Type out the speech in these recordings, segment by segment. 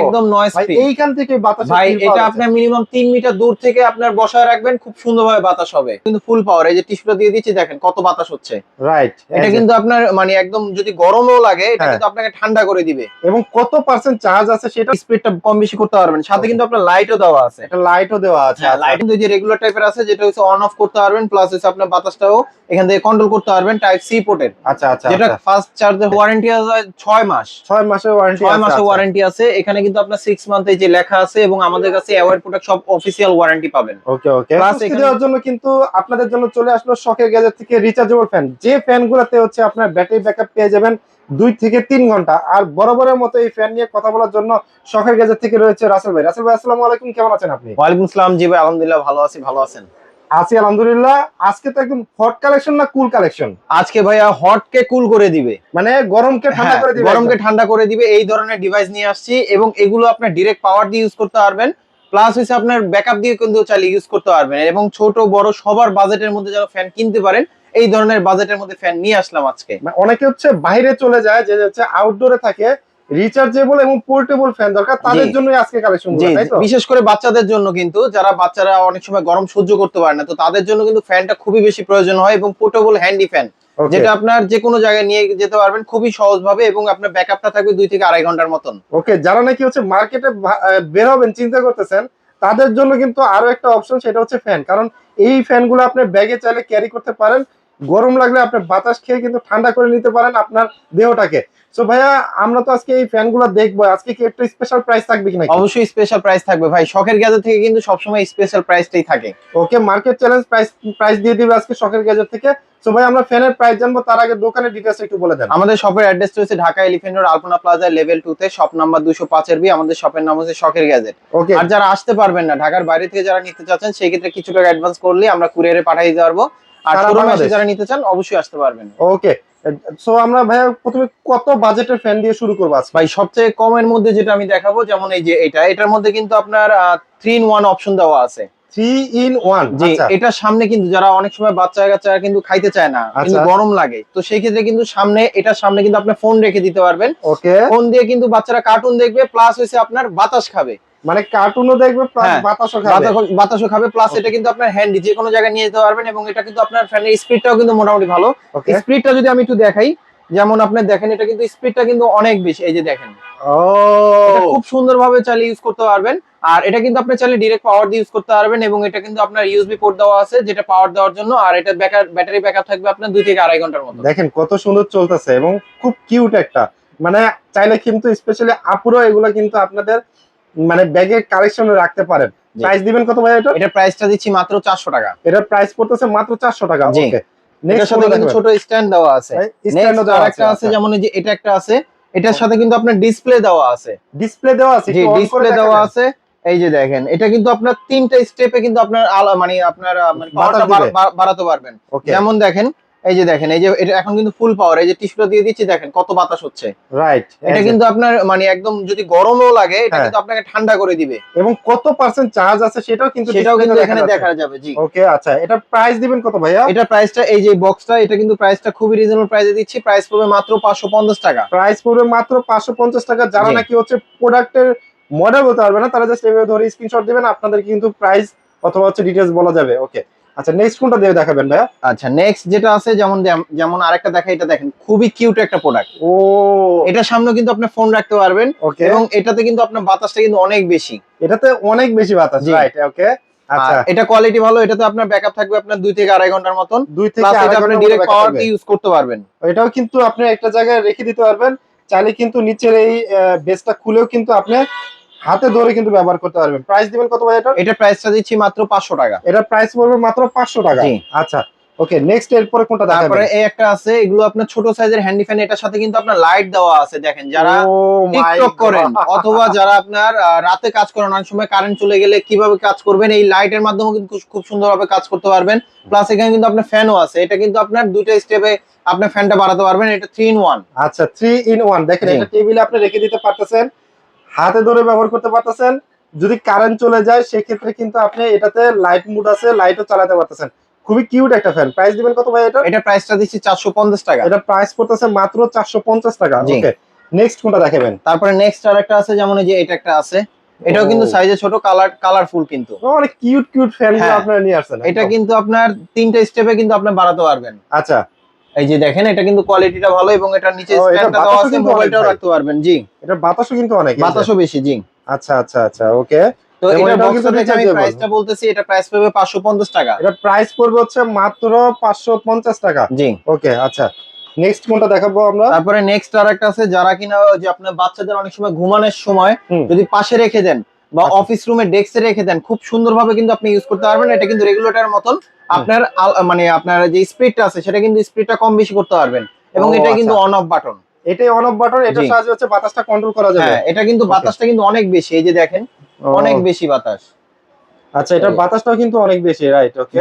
একদম noise free এইখান থেকে বাতাস ভাই এটা আপনার মিনিমাম তিন মিটার দূর থেকে আপনার বসায় রাখবেন খুব সুন্দরভাবে বাতাস হবে। কিন্তু ফুল পাওয়ার এই যে টিস্যুটা দিয়ে দিচ্ছি দেখেন কত বাতাস হচ্ছে। রাইট এটা কিন্তু আপনার মানে একদম যদি গরমও লাগে এটা হ্যাঁ। কিন্তু আপনাকে ঠান্ডা করে দিবে। এবং কত পার্সেন্ট চার্জ আছে সেটা স্পিডটা কম বেশি করতে পারবেন। সাথে কিন্তু আপনার লাইটও দেওয়া আছে। একটা লাইটও দেওয়া আছে হ্যাঁ আচ্ছা। লাইট কিন্তু যে রেগুলার টাইপের আছে যেটা হচ্ছে অন অফ করতে পারবেন প্লাস হচ্ছে আপনার বাতাসটাও এখান থেকে কন্ট্রোল করতে পারবেন টাইপ সি পোর্টের আচ্ছা আচ্ছা যেটা। ফার্স্ট চার্জের ওয়ারেন্টি আছে ছয় মাস। ছয় মাসের ওয়ারেন্টি ছয় মাসের ওয়ারেন্টি আছে। এখানে কিন্তু আপনার সিক্স মান্থে যে লেখা আছে এবং আমাদের কাছে অ্যাওয়ার্ড প্রোডাক্ট সব অফিসিয়াল ওয়ারেন্টি পাবেন। ওকে ওকে এখানে- দেওয়ার জন্য কিন্তু আপনাদের জন্য চলে আসলো শখের গ্যাজেট থেকে রিচার্জেবল ফ্যান যে ফ্যান গুলাতে হচ্ছে আপনার ব্যাটারি ব্যাকআপ পেয়ে যাবেন দুই থেকে তিন ঘণ্টা। আর বরাবরের মতো এই ফ্যান নিয়ে কথা বলার জন্য শখের গ্যাজেট থেকে রয়েছে রাসেল ভাই। রাসেল ভাই আসসালামু আলাইকুম। কেমন আছেন আপনি? ওয়ালাইকুম আসসালাম। জি ভাই আলহামদুলিল্লাহ ভালো আছি। ভালো আছেন? আছি আলহামদুলিল্লাহ। আজকে তো একদম হট কালেকশন না কুল কালেকশন আজকে ভাইয়া হট কে কুল করে দিবে। মানে গরমকে ঠান্ডা হ্যাঁ, করে দিবে গরমকে ঠান্ডা করে দিবে এই ধরনের ডিভাইস নিয়ে আসছি এবং এগুলো আপনার ডিরেক্ট পাওয়ার দিয়ে ইউজ করতে পারবেন। প্লাস হচ্ছে আপনার ব্যাকআপ দিয়ে কিন্তু চাইলে ইউজ করতে পারবেন। এবং ছোট বড় সবার বাজেটের মধ্যে যারা ফ্যান কিনতে পারেন এই ধরনের বাজেটের মধ্যে ফ্যান নিয়ে আসলাম আজকে। মানে অনেকে হচ্ছে বাইরে চলে যায় যে হচ্ছে আউটডোরে থাকে রিচার্জেবল এবং পোর্টেবল ফ্যান দরকার তাদের। জন্যই আজকে কালেকশন তাই তো? বিশেষ করে বাচ্চাদের জন্য কিন্তু যারা বাচ্চারা অনেক সময় গরম সহ্য করতে পারে না তো তাদের জন্য কিন্তু ফ্যানটা খুবই বেশি প্রয়োজন হয় এবং পোর্টেবল হ্যান্ডি ফ্যান যেটা আপনার যে কোনো জায়গায় নিয়ে যেতে পারবেন খুবই সহজ ভাবে এবং আপনার ব্যাকআপটা থাকবে দুই থেকে আড়াই ঘণ্টার মতন। ওকে যারা নাকি হচ্ছে মার্কেটে বের হবেন চিন্তা করতেছেন তাদের জন্য কিন্তু আরও একটা অপশন সেটা হচ্ছে ফ্যান কারণ এই ফ্যানগুলো আপনি ব্যাগে চাইলে ক্যারি করতে পারেন গরম লাগলে আপনি বাতাস খেয়ে কিন্তু ঠান্ডা করে নিতে পারেন আপনার দেহটাকে। সো ভাইয়া আমরা তো আজকে এই ফ্যানগুলো দেখব। আজকে কি একটু স্পেশাল প্রাইস থাকবে কিনা অবশ্যই স্পেশাল প্রাইস থাকবে। ভাই শখের গ্যাজেট থেকে কিন্তু সবসময় স্পেশাল প্রাইসটাই থাকে। Okay market challenge price price দিয়ে দিবে আজকে শখের গ্যাজেট থেকে। সো ভাই আমরা ফ্যানের প্রাইস জানব তার আগে দোকানের ডিটেলস একটু বলে দেন। আমাদের শপের অ্যাড্রেস রয়েছে Dhaka elephant road Alpana plaza level two তে। শপ নাম্বার দুশো পাঁচের বি আমাদের শপের নাম হচ্ছে শখের গ্যাজেট ওকে আর যারা আসতে পারবেন না ঢাকার বাইরে থেকে যারা নিতে চাচ্ছেন সেই ক্ষেত্রে কিছু টাকা অ্যাডভান্স করলে আমরা কুরিয়ারে পাঠিয়ে পারব আর সারা শোরুমে বাংলাদেশ? এসে যারা নিতে চান অবশ্যই আসতে পারবেন। ওকে সো আমরা ভাইয়া প্রথমে কত বাজেটের ফ্যান দিয়ে শুরু করব ভাই সবচেয়ে কমের মধ্যে যেটা আমি দেখাবো যেমন এই যে এটা এটার মধ্যে কিন্তু আপনার থ্রি ইন ওয়ান অপশন দেওয়া আছে। থ্রি ইন ওয়ান জি সামনে কিন্তু যারা অনেক সময় বাচ্চা কাচ্চারা কিন্তু খাইতে চায় না কিন্তু আচ্ছা। গরম লাগে তো সেই ক্ষেত্রে কিন্তু সামনে এটার সামনে কিন্তু আপনার ফোন রেখে দিতে পারবেন। ওকে ফোন দিয়ে কিন্তু বাচ্চারা কার্টুন দেখবে প্লাস হচ্ছে আপনার বাতাস খাবে। মানে কার্টুনও দেখবে প্লাস হ্যাঁ, বাতাসও খাবে। বাতাস- বাতাসও খাবে প্লাস এটা কিন্তু আপনার হ্যান্ডি যে কোনো জায়গায় নিয়ে যেতে পারবেন এবং এটা কিন্তু আপনার ফ্যানের স্পিডটাও কিন্তু মোটামুটি ভালো। স্পিডটা যদি আমি একটু দেখাই যেমন আপনি দেখেন এটা কিন্তু স্পিডটা কিন্তু অনেক বেশি এই যে দেখেন। খুব সুন্দরভাবে চাইলে ইউজ করতে পারবেন আর এটা কিন্তু আপনি চাইলে ডিরেক্ট পাওয়ার দিয়ে ইউজ করতে পারবেন এবং এটা কিন্তু আপনার ইউএসবি পোর্ট দেওয়া আছে যেটা পাওয়ার দেওয়ার জন্য আর এটা ব্যাটারি ব্যাকআপ থাকবে আপনার দুই থেকে আড়াই ঘণ্টার মতো। দেখেন কত সুন্দর চলতেছে এবং খুব কিউট একটা। মানে চাইলে কিন্তু স্পেশালি আপুরো এগুলো কিন্তু আপনাদের মানে ব্যাগের কালেকশনে রাখতে পারেন। প্রাইস দিবেন কত ভাই এটা? এটা প্রাইসটা দিচ্ছি মাত্র চারশো টাকা। এটার প্রাইস পড়তেছে মাত্র চারশো টাকা ওকে নেক্সট সাথে কিন্তু ছোট স্ট্যান্ড দেওয়া আছে। স্ট্যান্ডও Next আরেকটা আছে যেমন এই যে এটা একটা আছে এটার সাথে কিন্তু আপনার ডিসপ্লে দেওয়া আছে। ডিসপ্লে দেওয়া আছে জি ডিসপ্লে দেওয়া আছে। এই যে দেখেন এটা কিন্তু আপনার তিনটা স্টেপে কিন্তু আপনার মানে আপনার মানে বাড়াতে পারবেন। যেমন দেখেন এই যে দেখেন এই যে এটা এখন কিন্তু ফুল পাওয়ার এই যে টিস্যুটা দিয়ে দিচ্ছি দেখেন কত বাতাস হচ্ছে। রাইট এটা কিন্তু আপনার মানে একদম যদি গরমও লাগে এটা হ্যাঁ। কিন্তু আপনাকে ঠান্ডা করে দিবে। এবং কত পার্সেন্ট চার্জ আছে সেটাও কিন্তু সেটাও কিন্তু এখানে দেখা যাবে জি। ওকে আচ্ছা এটা প্রাইস দিবেন কত ভাইয়া? এটা প্রাইসটা এই যে বক্সটা এটা কিন্তু প্রাইসটা খুবই রিজনেবল প্রাইসে দিচ্ছি। প্রাইস পড়বে মাত্র পাঁচশো পঞ্চাশ টাকা। প্রাইস পড়বে মাত্র পাঁচশো পঞ্চাশ টাকা। যারা নাকি হচ্ছে প্রোডাক্টের মডেল বলতে পারবে না তারা জাস্ট এভাবে ধরে স্ক্রিনশট দিবেন আপনাদের কিন্তু প্রাইস অথবা হচ্ছে ডিটেলস বলা যাবে। ওকে আচ্ছা নেক্সট কোনটা দিয়ে দেখাবেন ভাইয়া? আচ্ছা নেক্সট যেটা আছে যেমন যেম- যেমন আরেকটা দেখা এটা দেখেন খুবই কিউট একটা প্রোডাক্ট ও। এটার সামনে কিন্তু আপনি ফোন রাখতে পারবেন এবং এটাতে কিন্তু আপনার বাতাসটা কিন্তু অনেক বেশি। এটাতে অনেক বেশি বাতাস। রাইট ওকে আচ্ছা। এটা কোয়ালিটি ভালো এটাতে আপনার ব্যাকআপ থাকবে আপনার দুই থেকে আড়াই ঘণ্টার মতন। দুই থেকে প্লাস আড়াই এটা আপনি মতো পাওয়ার দিয়ে ইউজ করতে পারবেন। এটাও কিন্তু আপনি একটা জায়গায় রেখে দিতে পারবেন চাইলে কিন্তু নিচের এই বেসটা খুলেও কিন্তু আপনি হাতে ধরে কিন্তু ব্যবহার করতে পারবেন। প্রাইস দিবেন কত ভাই এটা এটা প্রাইসটা দিচ্ছি মাত্র পাঁচশো টাকা। এটা প্রাইস পড়বে মাত্র পাঁচশো টাকা। জি। আচ্ছা ওকে নেক্সট এরপরে কোনটা তারপরে এই একটা আছে এগুলো আপনার ছোট সাইজের হ্যান্ডি ফ্যান এটার সাথে কিন্তু আপনার লাইট দেওয়া আছে দেখেন যারা Oh টিকটক করেন অথবা যারা আপনার রাতে কাজ করেন অনেক সময় কারেন্ট চলে গেলে কীভাবে কাজ করবেন এই লাইটের মাধ্যমে কিন্তু খুব- সুন্দরভাবে কাজ করতে পারবেন। প্লাস এখানে কিন্তু আপনার ফ্যানও আছে এটা কিন্তু আপনার দুইটা স্টেপে আপনার ফ্যানটা বাড়াতে পারবেন এটা থ্রি ইন ওয়ান আচ্ছা থ্রি ইন ওয়ান দেখেন এটা টেবিলে আপনি রেখে দিতে পারতেছেন। হাতে ধরে ব্যবহার করতে পারতেছেন। যদি কারেন্ট চলে যায় সেক্ষেত্রে কিন্তু আপনি এটাতে লাইট মুড আছে লাইটও চালাতে পারতেছেন। খুবই কিউট একটা ফ্যান প্রাইস দিবেন কত ভাই এটা? এটা প্রাইসটা দিচ্ছি চারশো পঞ্চাশ টাকা। এটা প্রাইস পড়তেছে মাত্র চারশো পঞ্চাশ টাকা। জি। ওকে নেক্সট কোনটা দেখাবেন? তারপরে নেক্সট আর একটা আছে যেমন এই যে এটা একটা আছে। এটাও কিন্তু। সাইজে ছোট কালার কালারফুল কিন্তু। অনেক কিউট কিউট ফ্যান। আপনারা নিয়ে আসছেন। এটা কিন্তু আপনার তিনটা স্টেপে কিন্তু আপনি বাড়াতে পারবেন। আচ্ছা। এই যে দেখেন এটা কিন্তু কোয়ালিটিটা ভালো এবং এটার নিচে স্ট্যান্ডটা দেওয়া আছে মোবাইলটাও রাখতে পারবেন জি। এটা বাতাসও কিন্তু অনেক বাতাসও বেশি জি। আচ্ছা আচ্ছা আচ্ছা ওকে। তো এটা কিন্তু দেখে আমি প্রাইসটা বলতেছি এটা প্রাইস পাবে 550 টাকা। এটা প্রাইস পড়বে হচ্ছে মাত্র পাঁচশো পঞ্চাশ টাকা। জি। ওকে আচ্ছা। নেক্সট কোনটা দেখাবো আমরা? তারপরে নেক্সট আর একটা আছে যারা কিনা যে আপনার বাচ্চাদের অনেক সময় ঘুমানোর সময় যদি পাশে রেখে দেন বা। অফিস রুমে ডেস্কে রেখে দেন খুব সুন্দরভাবে কিন্তু আপনি ইউজ করতে পারবেন। এটা কিন্তু রেগুলেটরের মতন আপনার মানে আপনার যে স্পিডটা আছে সেটা কিন্তু স্পিডটা কম বেশি করতে পারবেন। এবং এটা কিন্তু। অন অফ বাটন এটাই অন অফ বাটন এটার জি। সাহায্যে হচ্ছে বাতাসটা কন্ট্রোল করা যাবে। হ্যাঁ এটা কিন্তু বাতাসটা কিন্তু অনেক বেশি এই যে দেখেন অনেক বেশি বাতাস। আচ্ছা এটার বাতাসটাও কিন্তু অনেক বেশি রাইট ওকে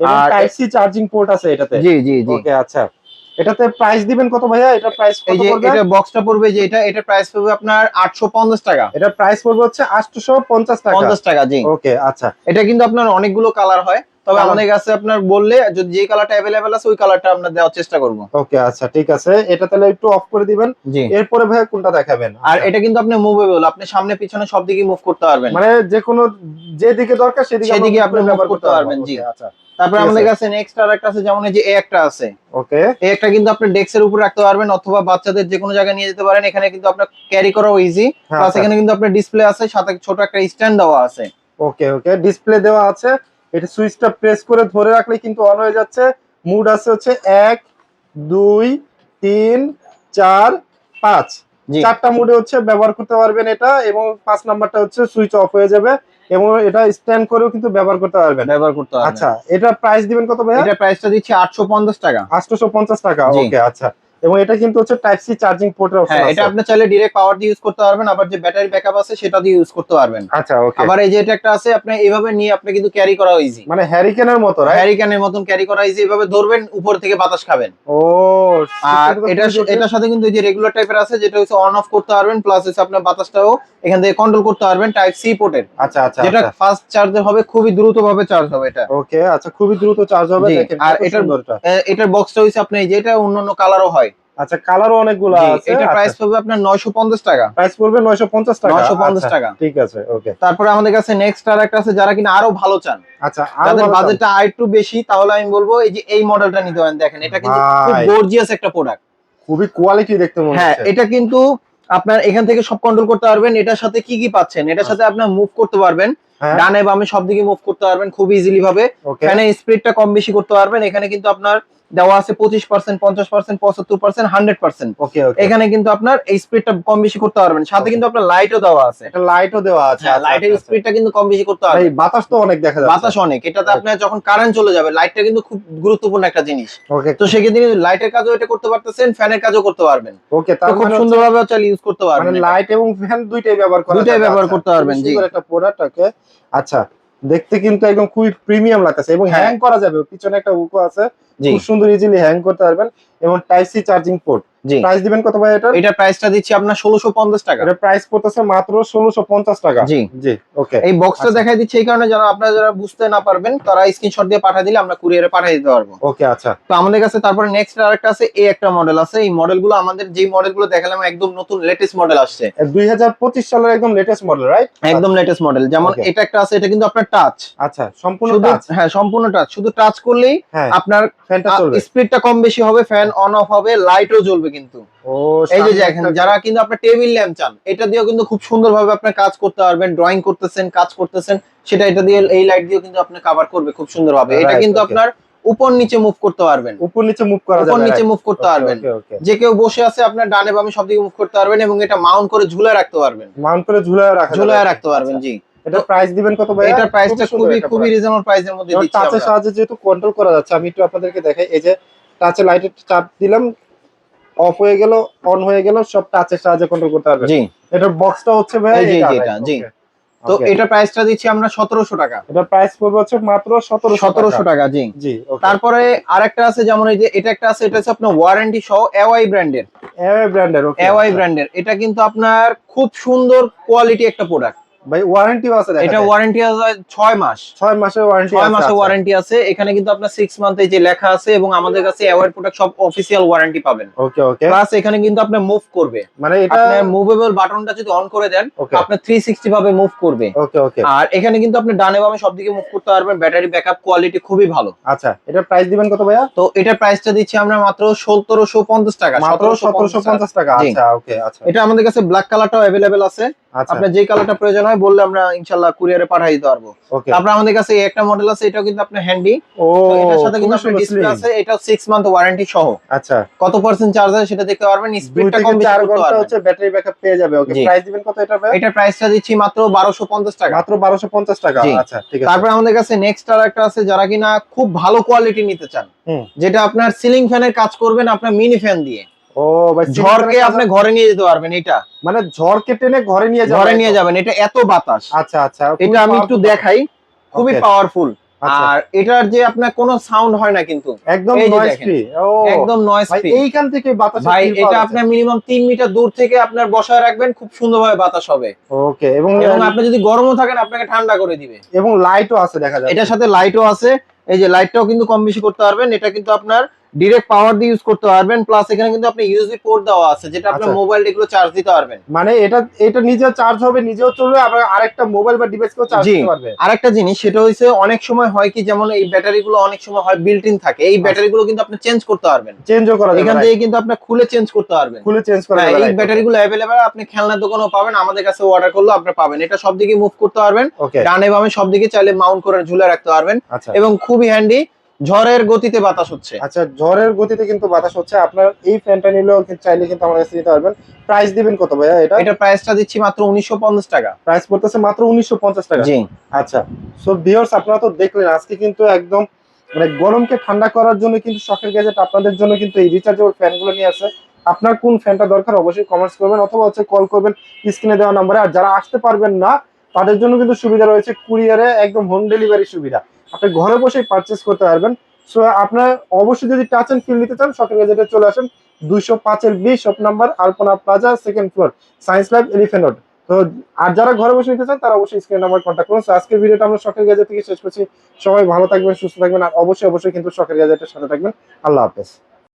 এবং আর- টাইপ সি চার্জিং পোর্ট আছে এটাতে। জি জি জি। ওকে আচ্ছা। এটাতে প্রাইস দিবেন কত ভাইয়া? এটা প্রাইস এই কত যে পড়বে? এটা বক্সটা পড়বে যে এটা এটা প্রাইস পড়বে আপনার 850 টাকা। এটা প্রাইস পড়বে হচ্ছে 850 টাকা। 50 টাকা জি। ওকে আচ্ছা। এটা কিন্তু আপনার অনেকগুলো কালার হয়। তবে Colour- আমাদের কাছে আপনার বললে যদি যে কালারটা অ্যাভেলেবেল আছে ওই কালারটা আমরা দেওয়ার চেষ্টা করব। ওকে আচ্ছা ঠিক আছে। এটা তাহলে একটু অফ করে দিবেন। জি। এরপরে ভাইয়া কোনটা দেখাবেন? আর আচ্ছা, এটা কিন্তু আপনি মুভেবল আপনি সামনে পিছনে সব দিকে মুভ করতে পারবেন। মানে যে কোনো যেদিকে দরকার সেদিকে আপনি move করতে পারবেন, জি। আচ্ছা। তারপরে আমাদের কাছে নেক্সট আর একটা আছে যেমন এই যে এ একটা আছে। ওকে। এই একটা কিন্তু আপনি ডেস্কের উপর রাখতে পারবেন অথবা বাচ্চাদের যে কোনো জায়গায় নিয়ে যেতে পারেন এখানে কিন্তু আপনার ক্যারি করাও ইজি হ্যাঁ, প্লাস এখানে কিন্তু আপনার ডিসপ্লে আছে সাথে ছোট একটা স্ট্যান্ড দেওয়া আছে। ওকে ওকে ডিসপ্লে দেওয়া আছে। এটা সুইচটা প্রেস করে ধরে রাখলে কিন্তু অন হয়ে যাচ্ছে। মুড আছে হচ্ছে এক দুই তিন চার পাঁচ। চারটা মুডে হচ্ছে ব্যবহার করতে পারবেন এটা এবং পাঁচ নাম্বারটা হচ্ছে সুইচ অফ হয়ে যাবে। এবং এটা স্ট্যান্ড করেও কিন্তু ব্যবহার করতে পারবেন। ব্যবহার করতে পারবেন। আচ্ছা এটা প্রাইস দিবেন কত ভাইয়া? এটা প্রাইসটা দিচ্ছি 850 টাকা। আটশোশো পঞ্চাশ টাকা ওকে আচ্ছা। এবং এটা কিন্তু হচ্ছে টাইপ সি চার্জিং পোর্টের অপশন হ্যাঁ এটা আপনি চাইলে ডিরেক্ট পাওয়ার দিয়ে ইউজ করতে পারবেন আবার যে ব্যাটারি ব্যাকআপ আছে সেটা দিয়ে ইউজ করতে পারবেন। আচ্ছা ওকে আবার এই যে এটা একটা আছে আপনি এইভাবে নিয়ে আপনি কিন্তু ক্যারি করা ইজি মানে হ্যারিকেনের মতো রাইট হ্যারিকেনের মতন ক্যারি করা ইজি এভাবে ধরবেন উপর থেকে বাতাস খাবেন। ও আর এটা এটার সাথে কিন্তু এই যে রেগুলার টাইপের আছে যেটা হচ্ছে অন অফ করতে পারবেন প্লাস হচ্ছে আপনার বাতাসটাও এখান থেকে কন্ট্রোল করতে পারবেন টাইপ সি পোর্টের আচ্ছা আচ্ছা যেটা আচ্ছা। ফাস্ট চার্জার হবে খুবই দ্রুত ভাবে চার্জ হবে এটা। ওকে আচ্ছা খুবই দ্রুত চার্জ হবে দেখেন আর এটার- এটার বক্সটা হচ্ছে আপনি এই যে এটা অন্যান্য কালারও হয়। আচ্ছা কালারও অনেকগুলো আছে। এটা প্রাইস পড়বে আপনার 950 টাকা। প্রাইস পড়বে 950 টাকা। 950 আচ্ছা, টাকা। ঠিক আছে ওকে তারপরে আমাদের কাছে নেক্সট আর একটা আছে যারা কিনা আরও ভালো চান। আচ্ছা যাদের বাজেটটা আর একটু বেশি তাহলে আমি বলব এই যে এই মডেলটা নিতে পারেন। দেখেন এটা কিন্তু খুব গর্জিয়াস একটা প্রোডাক্ট খুবই কোয়ালিটি দেখতে মনে হ্যাঁ এটা কিন্তু আপনার এখান থেকে সব কন্ট্রোল করতে পারবেন। এটার সাথে কি কি পাচ্ছেন? এটার সাথে আপনার মুভ করতে পারবেন। হ্যাঁ। ডানে বামে সব দিকে মুভ করতে পারবেন খুব ইজিলি ভাবে। ওকে ফ্যানে স্পিডটা কম বেশি করতে পারবেন। এখানে কিন্তু আপনার দেওয়া আছে পঁচিশ পার্সেন্ট পঞ্চাশ পার্সেন্ট পঁচাত্তর percent hundred percent okay okay এখানে কিন্তু আপনার এই স্পিডটা কম বেশি করতে পারবেন। সাথে কিন্তু আপনার লাইটও দেওয়া আছে। একটা লাইটও দেওয়া আছে হ্যাঁ আচ্ছা, লাইটের আচ্ছা, স্পিডটা কিন্তু কম বেশি করতে আচ্ছা। পারবেন। বাতাস তো অনেক দেখা যায় বাতাস অনেক। এটাতে আপনার যখন কারেন্ট চলে যাবে লাইটটা কিন্তু খুব গুরুত্বপূর্ণ একটা জিনিস। ওকে তো সেক্ষেত্রে কিন্তু লাইটের কাজও এটা করতে পারতেছেন ফ্যানের কাজও করতে পারবেন। ওকে তো তার খুব মানে সুন্দরভাবে চালিয়ে ইউজ করতে মানে পারবেন। লাইট এবং ফ্যান দুইটাই ব্যবহার করা দুইটাই ব্যবহার। করতে পারবেন, জি। একটা প্রোডাক্ট ওকে আচ্ছা দেখতে কিন্তু একদম খুবই প্রিমিয়াম লাগতেছে এবং হ্যাঁ। করা যাবে পিছনে একটা উকো আছে। খুব সুন্দর ইজিলি হ্যাং করতে পারবেন এবং type C charging port price দিবেন কত ভাই এটা এটার প্রাইসটা দিচ্ছি আপনার ষোলোশো পঞ্চাশ টাকা। এটা প্রাইস পড়তেছে মাত্র ষোলোশো পঞ্চাশ টাকা। জি। জি ওকে এই বক্সটা আচ্ছা। দেখাই দিচ্ছি এই কারণে যারা আপনারা যারা বুঝতে না পারবেন তারা স্ক্রিনশট দিয়ে পাঠিয়ে দিলে আমরা কুরিয়ারে পাঠিয়ে দিতে পারব। ওকে আচ্ছা। তো আমাদের কাছে তারপরে নেক্সট আরেকটা আছে এই একটা মডেল আছে। এই মডেলগুলো আমাদের যেই মডেলগুলো দেখালাম একদম নতুন লেটেস্ট মডেল আসছে। দুই হাজার পঁচিশ সালের একদম লেটেস্ট মডেল রাইট একদম লেটেস্ট মডেল যেমন এটা একটা আছে এটা কিন্তু আপনার টাচ আচ্ছা সম্পূর্ণ টাচ হ্যাঁ সম্পূর্ণ টাচ শুধু টাচ করলেই হ্যাঁ। আপনার ফ্যানটা চলবে। স্পিডটা কম বেশি হবে ফ্যান অন অফ হবে লাইটও জ্বলবে কিন্তু। ও এই যে দেখেন যারা কিন্তু আপনার টেবিল ল্যাম্প চান এটা দিয়েও কিন্তু খুব সুন্দরভাবে আপনার কাজ করতে পারবেন ড্রয়িং করতেছেন কাজ করতেছেন সেটা এটা দিয়ে এই লাইট দিয়েও কিন্তু আপনি কভার করবে খুব সুন্দরভাবে। এটা কিন্তু আপনার উপর নিচে মুভ করতে পারবেন। উপর নিচে মুভ করা যাবে উপর নিচে মুভ করতে পারবেন। যে কেউ বসে আছে আপনার ডানে বামে সব দিকে মুভ করতে পারবেন এবং এটা মাউন্ট করে ঝুলে রাখতে পারবেন। মাউন্ট করে ঝুলায় রাখা। ঝুলায় রাখতে পারবেন আচ্ছা। জি এটা প্রাইস দিবেন কত ভাই এটার প্রাইসটা খুবই খুবই রিজনেবল প্রাইসের মধ্যে দিচ্ছি টাচের। সাহায্যে যেহেতু কন্ট্রোল করা যাচ্ছে আমি একটু আপনাদেরকে দেখাই এই যে টাচে লাইটের চাপ দিলাম অফ হয়ে গেল অন হয়ে গেল সব টাচের সাহায্যে কন্ট্রোল করতে পারবেন জি। এটার বক্সটা হচ্ছে ভাই যে, এটা, জি। তো এটা প্রাইসটা দিচ্ছি আমরা সতেরোশো টাকা। এটা প্রাইস পড়বে হচ্ছে মাত্র সতেরোশো সতেরোশো টাকা জি। জি তারপরে আরেকটা আছে যেমন এই যে এটা একটা আছে এটা হচ্ছে আপনার ওয়ারেন্টি সহ এওয়াই ব্র্যান্ডের এওয়াই ব্র্যান্ডের ওকে এওয়াই ব্র্যান্ডের এটা কিন্তু আপনার খুব সুন্দর কোয়ালিটি একটা প্রোডাক্ট ভাই ওয়ারেন্টিও আছে এটা ওয়ারেন্টি আছে ছয় মাস। ছয় মাসের ওয়ারেন্টি ছয় মাসের ওয়ারেন্টি আছে। এখানে কিন্তু আপনার সিক্স মান্থে যে লেখা আছে এবং আমাদের কাছে প্রোডাক্ট সব অফিসিয়াল ওয়ারেন্টি পাবেন। ওকে ওকে প্লাস এখানে কিন্তু আপনার মুভ করবে। মানে এটা আপনার মুভেবল বাটনটা যদি অন করে দেন থ্রি সিক্সটি ভাবে মুভ করবে। ওকে ওকে আর এখানে কিন্তু আপনি ডানে বামে সব দিকে মুভ করতে পারবেন। ব্যাটারি ব্যাকআপ কোয়ালিটি খুবই ভালো। আচ্ছা এটা প্রাইস দিবেন কত ভাইয়া? তো এটার প্রাইসটা দিচ্ছি আমরা মাত্র সতেরোশো পঞ্চাশ টাকা। মাত্র সতেরোশো পঞ্চাশ টাকা আচ্ছা ওকে আচ্ছা। এটা আমাদের কাছে ব্ল্যাক কালারটাও অ্যাভেলেবেল আছে। আচ্ছা আপনার যে কালারটা প্রয়োজন হয় বললে আমরা ইনশাল্লাহ কুরিয়ারে পাঠিয়ে দিতে পারব। তারপর আমাদের কাছে এই একটা মডেল আছে এটাও কিন্তু আপনার হ্যান্ডি ও এটার সাথে কিন্তু আপনার ডিসপ্লে আছে এটা সিক্স মান্থ ওয়ারেন্টি সহ। আচ্ছা। কত পার্সেন্ট চার্জ আছে সেটা দেখতে পারবেন স্পিডটা কম বেশি করতে পারবেন। হচ্ছে ব্যাটারি ব্যাকআপ পেয়ে যাবে। ওকে। প্রাইস দিবেন কত এটা ভাই? এটার প্রাইসটা দিচ্ছি মাত্র বারোশো পঞ্চাশ টাকা। মাত্র বারোশো পঞ্চাশ টাকা। আচ্ছা ঠিক আছে। তারপর আমাদের কাছে নেক্সট আর একটা আছে যারা কিনা খুব ভালো কোয়ালিটি নিতে চান। যেটা আপনার সিলিং ফ্যানের কাজ করবেন আপনার মিনি ফ্যান দিয়ে। ও ভাই ঝড়কে আপনি ঘরে নিয়ে যেতে পারবেন এটা। মানে ঝড়কে টেনে ঘরে নিয়ে ঘরে নিয়ে যাবেন এটা এত বাতাস। আচ্ছা আচ্ছা এটা আমি একটু দেখাই খুবই পাওয়ারফুল আচ্ছা। আর এটার যে আপনার কোনো সাউন্ড হয় না কিন্তু। একদম নয়েজ ফ্রি একদম নয়েজ ফ্রি এইখান থেকে বাতাস ভাই এটা আপনার মিনিমাম তিন মিটার দূর থেকে আপনার বসায় রাখবেন খুব সুন্দরভাবে বাতাস হবে। ওকে এবং এবং আপনি যদি গরমও থাকেন আপনাকে ঠান্ডা করে দিবে। এবং লাইটও আছে দেখা যাচ্ছে। এটার সাথে লাইটও আছে। এই যে লাইটটাও কিন্তু কম বেশি করতে পারবেন। এটা কিন্তু আপনার ডিরেক্ট পাওয়ার দিয়ে ইউজ করতে পারবেন প্লাস এখানে কিন্তু আপনি ইউএসবি পোর্ট দেওয়া আছে যেটা আপনার আচ্ছা। মোবাইল এগুলো চার্জ দিতে পারবেন। মানে এটা এটা নিজেও চার্জ হবে নিজেও চলবে আবার আরেকটা মোবাইল বা ডিভাইস কেও চার্জ। দিতে পারবে। আরেকটা জিনিস সেটা হচ্ছে অনেক সময় হয় কি যেমন এই ব্যাটারি গুলো অনেক সময় হয় বিল্ট ইন থাকে এই ব্যাটারি গুলো কিন্তু আপনি চেঞ্জ করতে পারবেন। চেঞ্জও করা যাবে এখান থেকে কিন্তু আপনি খুলে চেঞ্জ করতে পারবেন। খুলে চেঞ্জ করা হ্যাঁ, যাবে এই ব্যাটারি গুলো অ্যাভেলেবেল আপনি খেলনার দোকানেও পাবেন আমাদের কাছে অর্ডার করলে আপনি পাবেন। এটা সব দিকে মুভ করতে পারবেন ডানে বামে সব দিকে চাইলে মাউন্ট করে ঝুলে রাখতে পারবেন আচ্ছা। এবং খুবই হ্যান্ডি ঝড়ের গতিতে বাতাস হচ্ছে। আচ্ছা ঝড়ের গতিতে কিন্তু বাতাস হচ্ছে। আপনার এই ফ্যানটা নিলেও চাইলে কিন্তু আমার কাছে নিতে পারবেন। প্রাইস দিবেন কত ভাইয়া এটা? এটা প্রাইসটা দিচ্ছি মাত্র উনিশশো পঞ্চাশ টাকা। প্রাইস পড়তেছে মাত্র উনিশশো পঞ্চাশ টাকা। জি। আচ্ছা সো ভিউয়ার্স আপনারা তো দেখলেন আজকে কিন্তু একদম মানে গরমকে ঠান্ডা করার জন্য কিন্তু শখের গ্যাজেট আপনাদের জন্য কিন্তু এই রিচার্জেবল ফ্যানগুলো নিয়ে আসে আপনার কোন ফ্যানটা দরকার অবশ্যই কমেন্টস করবেন অথবা হচ্ছে কল করবেন স্ক্রিনে দেওয়া নাম্বারে আর যারা আসতে পারবেন না তাদের জন্য কিন্তু সুবিধা রয়েছে কুরিয়ারে একদম হোম ডেলিভারি সুবিধা। আপনি ঘরে বসেই পারচেস করতে পারবেন। সো আপনার অবশ্যই যদি টাচ এন্ড ফিল নিতে চান শপিং গ্যাজেটে চলে আসেন। দুইশো পাঁচের B shop number Alpana plaza second floor science lab elephant তো, আর যারা ঘরে বসে নিতে চান, তারা অবশ্যই স্ক্রিন নাম্বার কন্ট্যাক্ট করুন। আজকের ভিডিওটা আমরা শখের গ্যাজেট থেকে শেষ করছি। সবাই ভালো থাকবেন, সুস্থ থাকবেন, আর অবশ্যই অবশ্যই কিন্তু শখের গ্যাজেটের সাথে থাকবেন। আল্লাহ হাফেজ।